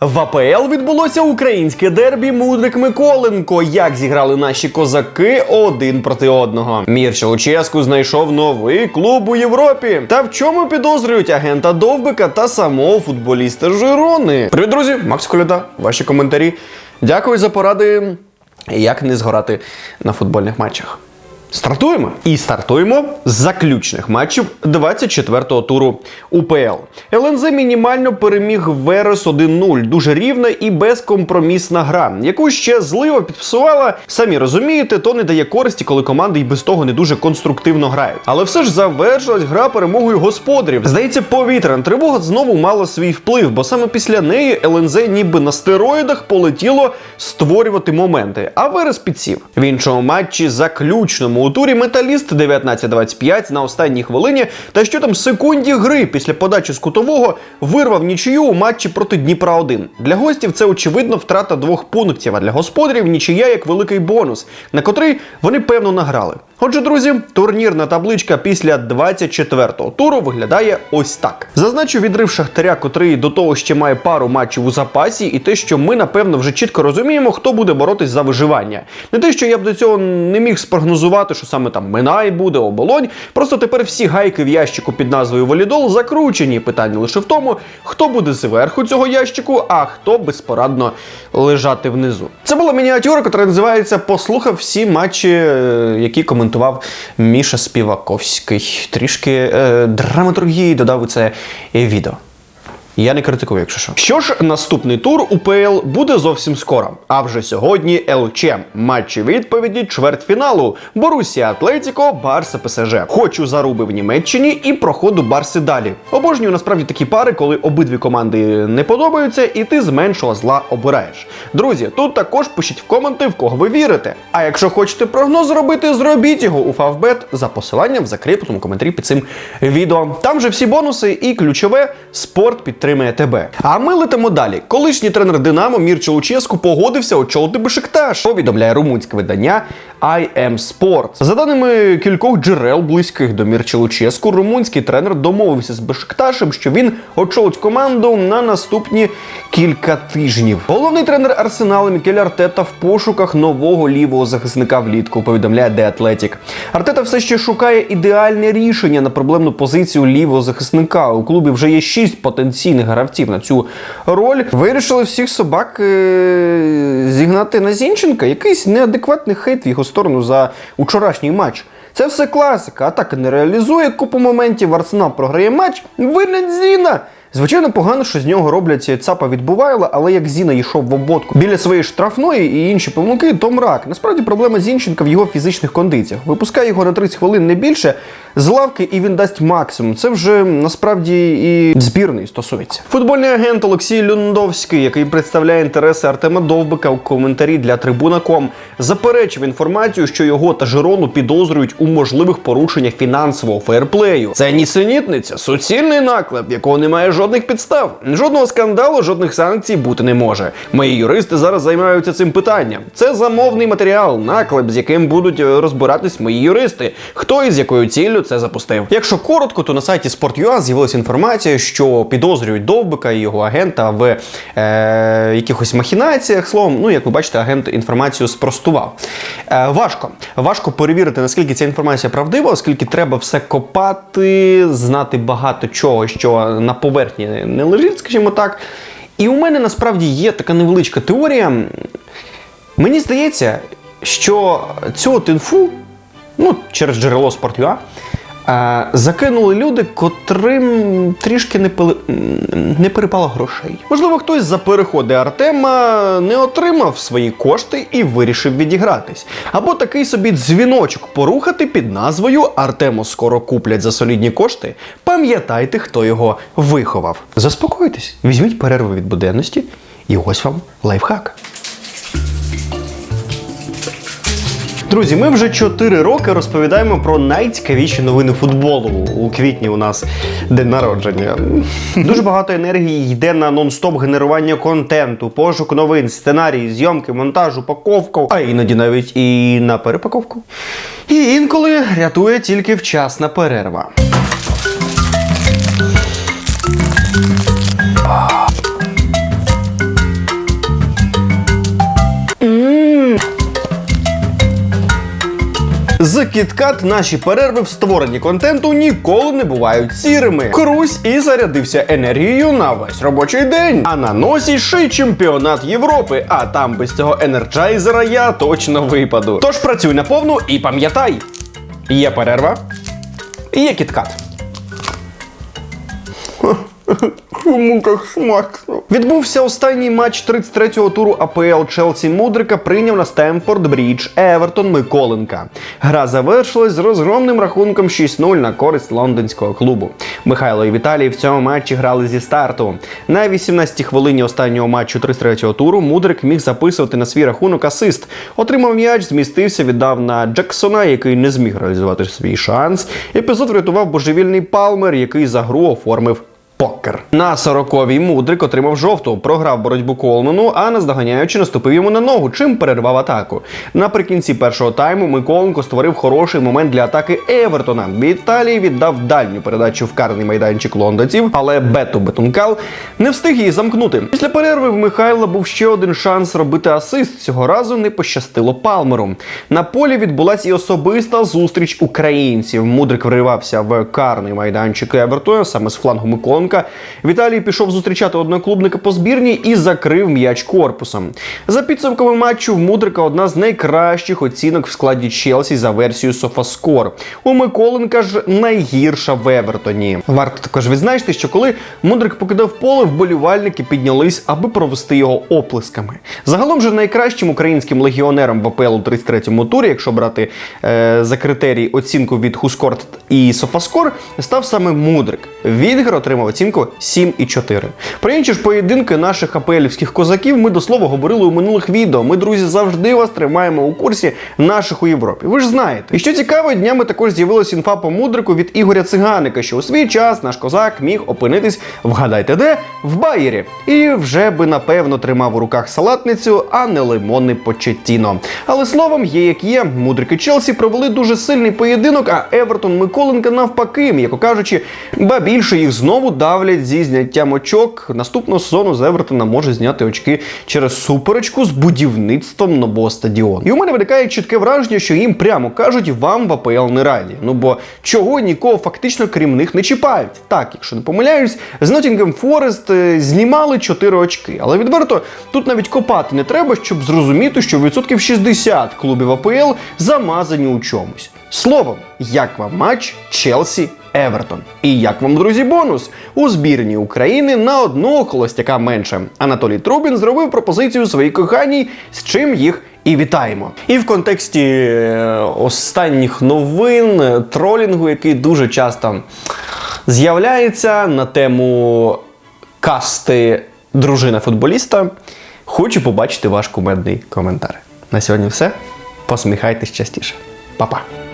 В АПЛ відбулося українське дербі Мудрик Миколенко. Як зіграли наші козаки один проти одного. Мірча Луческу знайшов новий клуб у Європі. Та в чому підозрюють агента Довбика та самого футболіста Жирони? Привіт, друзі! Макс Коляда, ваші коментарі. Дякую за поради, як не згорати на футбольних матчах. Стартуємо і стартуємо з заключних матчів 24-го туру УПЛ. ЛНЗ мінімально переміг Верес 1-0. Дуже рівна і безкомпромісна гра, яку ще злива підпсувала. Самі розумієте, то не дає користі, коли команди й без того не дуже конструктивно грають. Але все ж завершилась гра перемогою господарів. Здається, повітряна тривога знову мала свій вплив, бо саме після неї ЛНЗ ніби на стероїдах полетіло створювати моменти. А Верес підсів. В іншому матчі заключному у турі металіст 19-25 на останній хвилині та що там секунді гри після подачі з кутового вирвав нічию у матчі проти Дніпра 1 Для гостів це очевидно втрата двох пунктів, а для господарів нічия як великий бонус, на котрий вони певно награли. Отже, друзі, турнірна табличка після 24-го туру виглядає ось так. Зазначу відрив Шахтаря, котрий до того ще має пару матчів у запасі, і те, що ми напевно вже чітко розуміємо, хто буде боротись за виживання. Не те, що я б до цього не міг спрогнозувати, що саме там Минай буде, оболонь. Просто тепер всі гайки в ящику під назвою Валідол закручені. Питання лише в тому, хто буде зверху цього ящику, а хто безпорадно лежати внизу. Це була мініатюра, яка називається Послухав всі матчі, е, які коментував Міша Співаковський. Трішки е, драматургії додав у це відео. Я не критикую, якщо що. Що ж, наступний тур УПЛ буде зовсім скоро. А вже сьогодні ЛЧ. Матчі відповіді чвертьфіналу. Борусія Атлетіко, Барса ПСЖ. Хочу заруби в Німеччині і проходу Барси далі. Обожнюю насправді такі пари, коли обидві команди не подобаються, і ти з меншого зла обираєш. Друзі, тут також пишіть в коменти, в кого ви вірите. А якщо хочете прогноз зробити, зробіть його у Фавбет за посиланням в закріпленому коментарі під цим відео. Там же всі бонуси і ключове спорт підтримує тебе. А ми летимо далі. Колишній тренер Динамо Мірчо Луческу погодився очолити Бешикташ. Повідомляє румунське видання IM Sport. За даними кількох джерел близьких до Мірча Луческу, румунський тренер домовився з Бешикташем, що він очолить команду на наступні кілька тижнів. Головний тренер Арсенала Мікель Артета в пошуках нового лівого захисника влітку. Повідомляє The Athletic. Артета все ще шукає ідеальне рішення на проблемну позицію лівого захисника. У клубі вже є шість потенційних гравців на цю роль. Вирішили всіх собак е- зігнати на Зінченка. Якийсь неадекватний хейт в його сторону за учорашній матч. Це все класика. Атака не реалізує купу моментів. Арсенал програє матч. Винен Зіна. Звичайно, погано, що з нього роблять цапа від Бувайла, але як Зіна йшов в ободку біля своєї штрафної і інші помилки, то мрак. Насправді проблема Зінченка в його фізичних кондиціях. Випускає його на 30 хвилин не більше з лавки, і він дасть максимум. Це вже насправді і збірної стосується. Футбольний агент Олексій Люндовський, який представляє інтереси Артема Довбика у коментарі для Трибуна.ком, заперечив інформацію, що його та Жирону підозрюють у можливих порушеннях фінансового фейрплею. Це нісенітниця, суцільний наклеп, якого немає жодних підстав. Жодного скандалу, жодних санкцій бути не може. Мої юристи зараз займаються цим питанням. Це замовний матеріал, наклеп, з яким будуть е, розбиратись мої юристи. Хто і з якою ціллю це запустив. Якщо коротко, то на сайті Sport.ua з'явилася інформація, що підозрюють Довбика і його агента в е, якихось махінаціях. Словом, ну як ви бачите, агент інформацію спростував. Е, важко. Важко перевірити, наскільки ця інформація правдива, оскільки треба все копати, знати багато чого, що на поверхні не лежить, скажімо так. І у мене насправді є така невеличка теорія. Мені здається, що цю от інфу, ну, через джерело Sport.ua, закинули люди, котрим трішки не, пили, не перепало грошей. Можливо, хтось за переходи Артема не отримав свої кошти і вирішив відігратись. Або такий собі дзвіночок порухати під назвою Артему скоро куплять за солідні кошти. Пам'ятайте, хто його виховав. Заспокойтесь, візьміть перерву від буденності, і ось вам лайфхак. Друзі, ми вже 4 роки розповідаємо про найцікавіші новини футболу. У квітні у нас день народження. Дуже багато енергії йде на нон-стоп генерування контенту, пошук новин, сценарії, зйомки, монтаж, упаковку, а іноді навіть і на перепаковку. І інколи рятує тільки вчасна перерва. З кіткат наші перерви в створенні контенту ніколи не бувають сірими. Крусь і зарядився енергією на весь робочий день. А на носі ще й чемпіонат Європи. А там без цього енерджайзера я точно випаду. Тож працюй на повну і пам'ятай: є перерва, є кіткат. Чому так смачно? Відбувся останній матч 33-го туру АПЛ Челсі Мудрика прийняв на Стемфорд Брідж Евертон Миколенка. Гра завершилась з розгромним рахунком 6-0 на користь лондонського клубу. Михайло і Віталій в цьому матчі грали зі старту. На 18-й хвилині останнього матчу 33-го туру Мудрик міг записувати на свій рахунок асист. Отримав м'яч, змістився, віддав на Джексона, який не зміг реалізувати свій шанс. Епізод врятував божевільний Палмер, який за гру оформив Покер на 40-й мудрик отримав жовту, програв боротьбу Колмену, а наздоганяючи наступив йому на ногу, чим перервав атаку. Наприкінці першого тайму Миколенко створив хороший момент для атаки Евертона. Віталій віддав дальню передачу в карний майданчик лондонців, але Бету Бетункал не встиг її замкнути. Після перерви в Михайла був ще один шанс робити асист. Цього разу не пощастило Палмеру. На полі відбулася і особиста зустріч українців. Мудрик вривався в карний майданчик Евертона саме з флангу Миколенка. Віталій пішов зустрічати одноклубника по збірні і закрив м'яч корпусом. За підсумками матчу в Мудрика одна з найкращих оцінок в складі Челсі за версією Софаскор. У Миколенка ж найгірша в Евертоні. Варто також відзначити, що коли Мудрик покидав поле, вболівальники піднялись, аби провести його оплесками. Загалом же найкращим українським легіонером в АПЛ у 33-му турі, якщо брати е, за критерій оцінку від Хускорт і Софаскор, став саме Мудрик. Відгар отримав оцінку 7,4. Про інші ж поєдинки наших апелівських козаків ми до слова говорили у минулих відео. Ми, друзі, завжди вас тримаємо у курсі наших у Європі. Ви ж знаєте. І що цікаво, днями також з'явилася інфа по мудрику від Ігоря Циганика, що у свій час наш козак міг опинитись, вгадайте де, в Байері. І вже би напевно тримав у руках салатницю, а не лимонне почеттіно. Але словом, є як є, мудрики Челсі провели дуже сильний поєдинок, а Евертон Миколенка навпаки, м'яко кажучи, ба більше їх знову давлять зі зняттям очок. Наступного сезону з Евертона може зняти очки через суперечку з будівництвом нового стадіону. І у мене виникає чітке враження, що їм прямо кажуть, вам в АПЛ не раді. Ну бо чого нікого фактично крім них не чіпають. Так, якщо не помиляюсь, з Nottingham Forest е, знімали 4 очки. Але відверто тут навіть копати не треба, щоб зрозуміти, що відсотків 60 клубів АПЛ замазані у чомусь. Словом, як вам матч Челсі Евертон. І як вам, друзі, бонус? У збірні України на одного холостяка менше. Анатолій Трубін зробив пропозицію своїй коханій, з чим їх і вітаємо. І в контексті е, останніх новин е, тролінгу, який дуже часто з'являється на тему касти дружина футболіста, хочу побачити ваш кумедний коментар. На сьогодні все. Посміхайтесь частіше. Па-па.